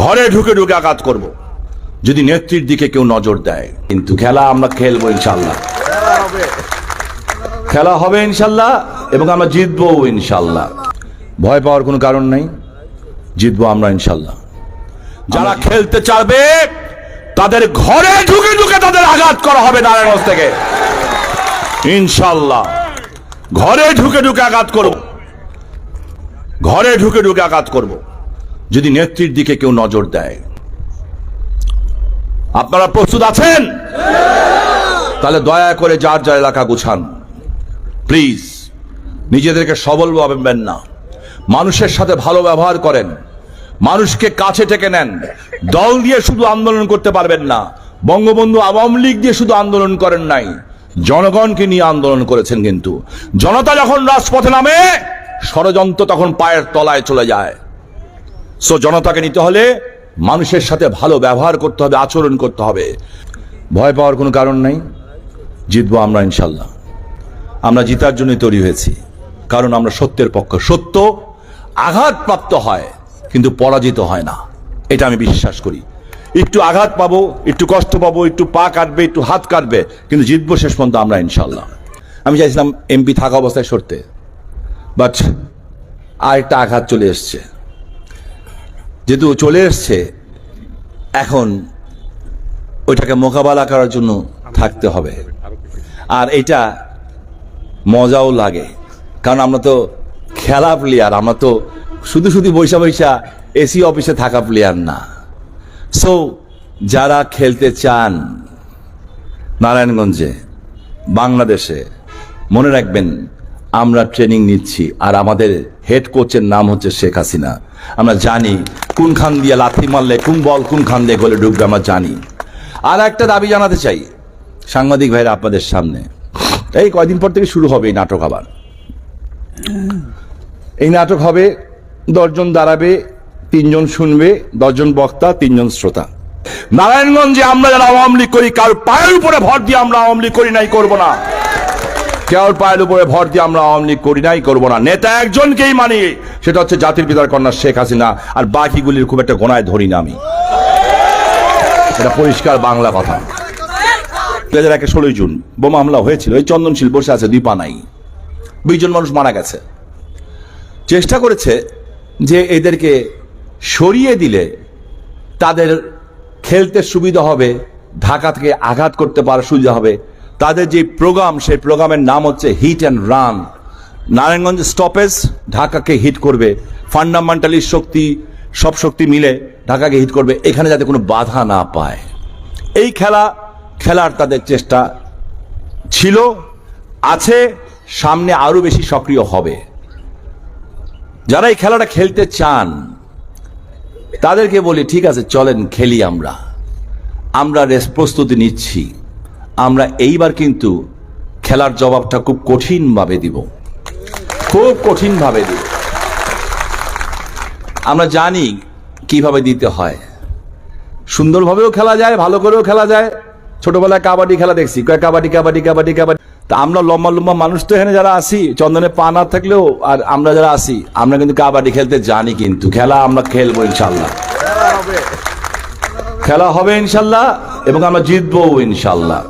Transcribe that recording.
ঘরে ঢুকে ঢুকে আঘাত করব। যদি নেত্রীর দিকে কেউ নজর দেয় কিন্তু খেলা আমরা খেলব ইনশাল্লাহ। খেলা হবে ইনশাল্লাহ এবং আমরা জিতবো ইনশাল্লাহ। ভয় পাওয়ার কোনো কারণ নাই জিতবো আমরা ইনশাল্লাহ। যারা খেলতে চাবে তাদের ঘরে ঢুকে ঢুকে তাদের আঘাত করা হবে নারায়ণগঞ্জ থেকে। ইনশাল্লাহ। ঘরে ঢুকে ঢুকে আঘাত করব। ঘরে ঢুকে ঢুকে আঘাত করব। যদি নেত্রীর দিকে কেউ নজর দেয়। আপনারা প্রস্তুত আছেন? তাহলে দয়া করে যার যার এলাকা গুছান। প্লিজ, নিজেদেরকে সবল ভাবেন না। মানুষের সাথে ভালো ব্যবহার করেন। মানুষকে কাছে টেকে নেন। দল দিয়ে শুধু আন্দোলন করতে পারবেন না। বঙ্গবন্ধু আওয়ামী লীগ দিয়ে শুধু আন্দোলন করেন নাই। জনগণকে নিয়ে আন্দোলন করেছেন কিন্তু। জনতা যখন রাজপথে নামে, ষড়যন্ত্র তখন পায়ের তলায় চলে যায়। সো জনতাকে নিতে হলে মানুষের সাথে ভালো ব্যবহার করতে হবে, আচরণ করতে হবে। ভয় পাওয়ার কোনো কারণ নাই। জিতবো আমরা ইনশাল্লাহ আমরা জিতার জন্য তৈরি হয়েছি। কারণ আমরা সত্যের পক্ষ। সত্য আঘাতপ্রাপ্ত হয়, কিন্তু পরাজিত হয় না। এটা আমি বিশ্বাস করি। একটু আঘাত পাবো, একটু কষ্ট পাবো, একটু পা কাটবে, একটু হাত কাটবে, কিন্তু জিতবো শেষ পর্যন্ত আমরা ইনশাল্লাহ আমি চাইছিলাম এমপি থাকা অবস্থায় সরতে। বাট আরেকটা আঘাত চলে এসছে। যেহেতু চলে এসছে, এখন ওইটাকে মোকাবেলা করার জন্য থাকতে হবে। আর এটা মজাও লাগে, কারণ আমরা তো খেলা প্লেয়ার আমরা তো শুধু শুধু বৈশা বৈশা এসি অফিসে থাকা প্লেয়ার না। সো যারা খেলতে চান নারায়ণগঞ্জে, বাংলাদেশে, মনে রাখবেন, আমরা ট্রেনিং নিচ্ছি, আর আমাদের হেড কোচের নাম হচ্ছে শেখ হাসিনা। আমরা জানি কোন খান দিয়ে লাথি মারলে, কোন বল কোন খান দিয়ে গোলে ঢুকবে আমরা জানি। আর একটা দাবি জানাতে চাই, সাংবাদিক ভাইরা আপনাদের সামনে। এই কয়দিন পর থেকে শুরু হবে এই নাটক আবার। এই নাটক হবে, দশজন দাঁড়াবে, তিনজন শুনবে, দশজন বক্তা, তিনজন শ্রোতা। নারায়ণগঞ্জে আমরা যারা আওয়ামী লীগ করি, কার পায়ের উপরে ভর দিয়ে আমরা আওয়ামী লীগ করি নাই, করব না। কেউর পায়ের উপরে ভর দিয়ে আমরা আওয়ামী লীগ করি নাই, করব না। নেতা একজনকেই মানি, সেটা হচ্ছে জাতির পিতার কন্যা শেখ হাসিনা, আর বাকিগুলির খুব একটা গোনায় ধরি না আমি। এটা পরিষ্কার বাংলা কথা। দু হাজার একে ষোলোই জুন, বোমা হামলা হয়েছিল, এই চন্দনশীল বসে আছে, দুই পা নাই। দুইজন মানুষ মারা গেছে। চেষ্টা করেছে যে এদেরকে সরিয়ে দিলে তাদের খেলতে সুবিধা হবে, ঢাকা থেকে আঘাত করতে পারার সুবিধা হবে তাদের যে প্রোগ্রাম, সেই প্রোগ্রামের নাম হচ্ছে hit and run Narayanganj stoppage ঢাকাকে হিট করবে। ফান্ডামেন্টালি শক্তি, সব শক্তি মিলে ঢাকাকে হিট করবে। এখানে যাতে কোনো বাধা না পায়। এই খেলা খেলার তাদের চেষ্টা ছিল, আছে, সামনে আরও বেশি সক্রিয় হবে। যারা এই খেলাটা খেলতে চান, তাদেরকে বলি, ঠিক আছে, চলেন, খেলি আমরা। আমরা রেস প্রস্তুতি নিচ্ছি। আমরা এইবার কিন্তু খেলার জবাবটা খুব কঠিনভাবে দিব। খুব কঠিনভাবে দিব। আমরা জানি কীভাবে দিতে হয়। সুন্দরভাবেও খেলা যায়, ভালো করেও খেলা যায়। ছোটবেলায় কাবাডি খেলা দেখছি। কাবাডি কাবাডি কাবাডি কাবাডি। তা আমরা লম্বা লম্বা মানুষ তো এখানে যারা আসি চন্দনে পা না থাকলেও আর আমরা যারা আসি আমরা কিন্তু কাবাডি খেলতে জানি কিন্তু। খেলা আমরা খেলব ইনশাল্লাহ। খেলা হবে ইনশাল্লাহ এবং আমরা জিতবো ইনশাল্লাহ।